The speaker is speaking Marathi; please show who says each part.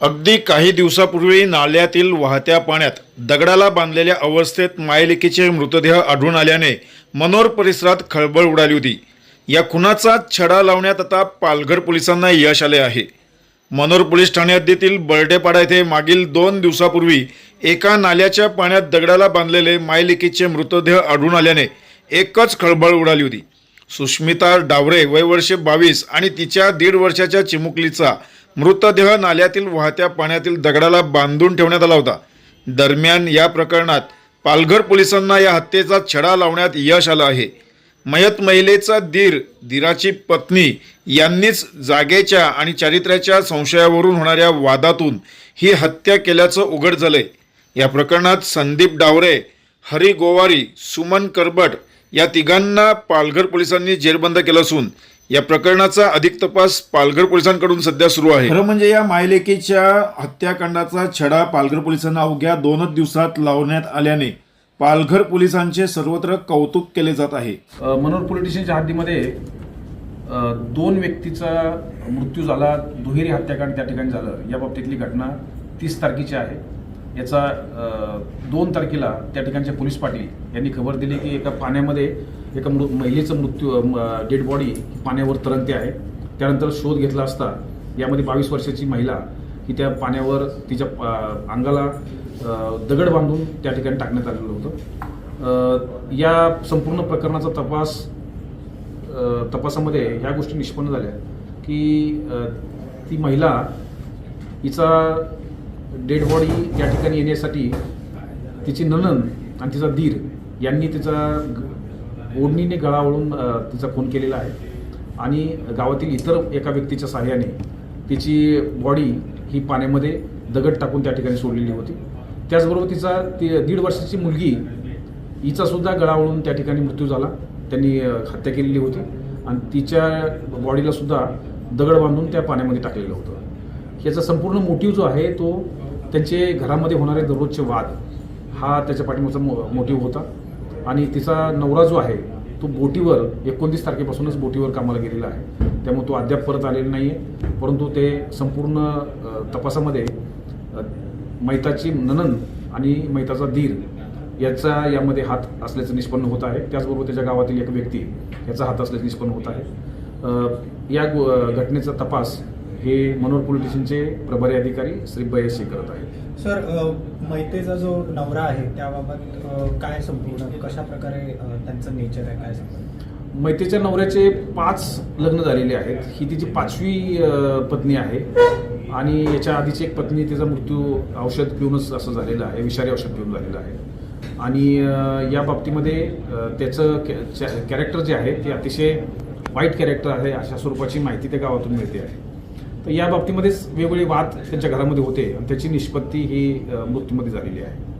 Speaker 1: अगदी काही दिवसापूर्वी नाल्यातील वाहत्या पाण्यात दगडाला बांधलेल्या अवस्थेत मायलेकीचे मृतदेह आढळून आल्याने मनोर परिसरात खळबळ उडाली होती. या खुनाचा छडा लावण्यात आता पालघर पोलिसांना यश आले आहे. मनोर पोलीस ठाणे हद्दीतील बर्डेपाडा येथे मागील दोन दिवसापूर्वी एका नाल्याच्या पाण्यात दगडाला बांधलेले मायलेकीचे मृतदेह आढळून आल्याने एकच खळबळ उडाली होती. सुष्मिता डावरे वय वर्षे बावीस आणि तिच्या दीड वर्षाच्या चिमुकलीचा मृतदेह नाल्यातील वाहत्या पाण्यातील दगडाला बांधून ठेवण्यात आला होता. दरम्यान या प्रकरणात पालघर पोलिसांना या हत्येचा छडा लावण्यात यश आलं आहे. मयत महिलेचा दीर दीराची पत्नी यांनीच जागेच्या आणि चारित्र्याच्या संशयावरून होणाऱ्या वादातून ही हत्या केल्याचं उघड झालंय. या प्रकरणात संदीप डावरे हरी गोवारी सुमन करबट या तिघांना पालघर पोलिसांनी जेरबंद केलं असून या प्रकरणाचा अधिक तपास पालघर पोलिसांकडून सध्या सुरू आहे. खरं म्हणजे या मायलेकीच्या हत्याकांडाचा छडा पालघर पोलिसांना अवघ्या दोनच दिवसात लावण्यात आल्याने पालघर पोलिसांचे सर्वत्र कौतुक केले जात आहे.
Speaker 2: अ, मनोर पोलीस स्टेशनच्या हद्दीमध्ये दोन व्यक्तीचा मृत्यू झाला. दुहेरी हत्याकांड त्या ठिकाणी झालं. या बाबतीतली घटना तीस तारखेची आहे. याचा दोन तारखेला त्या ठिकाणचे पोलीस पाटील यांनी खबर दिली की एका पाण्यामध्ये एका मृ महिलेचं मृत्यू डेड बॉडी पाण्यावर तरंगते आहे. त्यानंतर शोध घेतला असता यामध्ये बावीस वर्षाची महिला की त्या पाण्यावर तिच्या अंगाला दगड बांधून त्या ठिकाणी टाकण्यात आलेलं होतं. या संपूर्ण प्रकरणाचा तपास तपासामध्ये ह्या गोष्टी निष्पन्न झाल्या की ती महिला हिचा डेड बॉडी या ठिकाणी येण्यासाठी तिची ननन आणि तिचा दीर यांनी तिचा ग- ओढणीने गळावळून तिचा खून केलेला आहे. आणि गावातील इतर एका व्यक्तीच्या सहाय्याने तिची बॉडी ही पाण्यामध्ये दगड टाकून त्या ठिकाणी सोडलेली होती. त्याचबरोबर तिचा ती दीड वर्षाची मुलगी हिचासुद्धा गळावळून त्या ठिकाणी मृत्यू झाला. त्यांनी हत्या केलेली होती आणि तिच्या बॉडीलासुद्धा दगड बांधून त्या पाण्यामध्ये टाकलेलं होतं. याचा संपूर्ण मोटिव्ह जो आहे तो त्यांचे घरामध्ये होणारे दररोजचे वाद हा त्याच्या पाठीमागचा मो मोटिव्ह होता. आणि तिचा नवरा जो आहे तो बोटीवर एकोणतीस तारखेपासूनच बोटीवर कामाला गेलेला आहे. त्यामुळे तो अद्याप परत आलेला नाही आहे परंतु ते संपूर्ण तपासामध्ये मैताची ननन आणि मैताचा दीर याचा यामध्ये हात असल्याचं निष्पन्न होत आहे. त्याचबरोबर त्याच्या गावातील एक व्यक्ती याचा हात असल्याचं निष्पन्न होत आहे. या घटनेचा तपास हे मनोहर पोलीस स्टेशनचे प्रभारी अधिकारी श्री बयसी करत आहेत.
Speaker 3: सर मैतेचा जो नवरा आहे त्याबाबत काय संपूर्ण कशा प्रकारे त्यांचं नेचर आहे काय सांगा
Speaker 2: मैत्रीच्या नवऱ्याचे पाच लग्न झालेले आहेत. ही तिची पाचवी पत्नी आहे. आणि याच्या आधीची एक पत्नी तिचा मृत्यू औषध पिऊनच असं झालेलं आहे विषारी औषध पिऊन झालेलं आहे. आणि या बाबतीमध्ये त्याचं कॅरेक्टर जे आहे ते अतिशय वाईट कॅरेक्टर आहे अशा स्वरूपाची माहिती त्या गावातून मिळते आहे. या बाबतीमध्येच वेगवेगळे वाद त्यांच्या घरामध्ये होते आणि त्याची निष्पत्ती ही मृत्यूमध्ये झालेली आहे.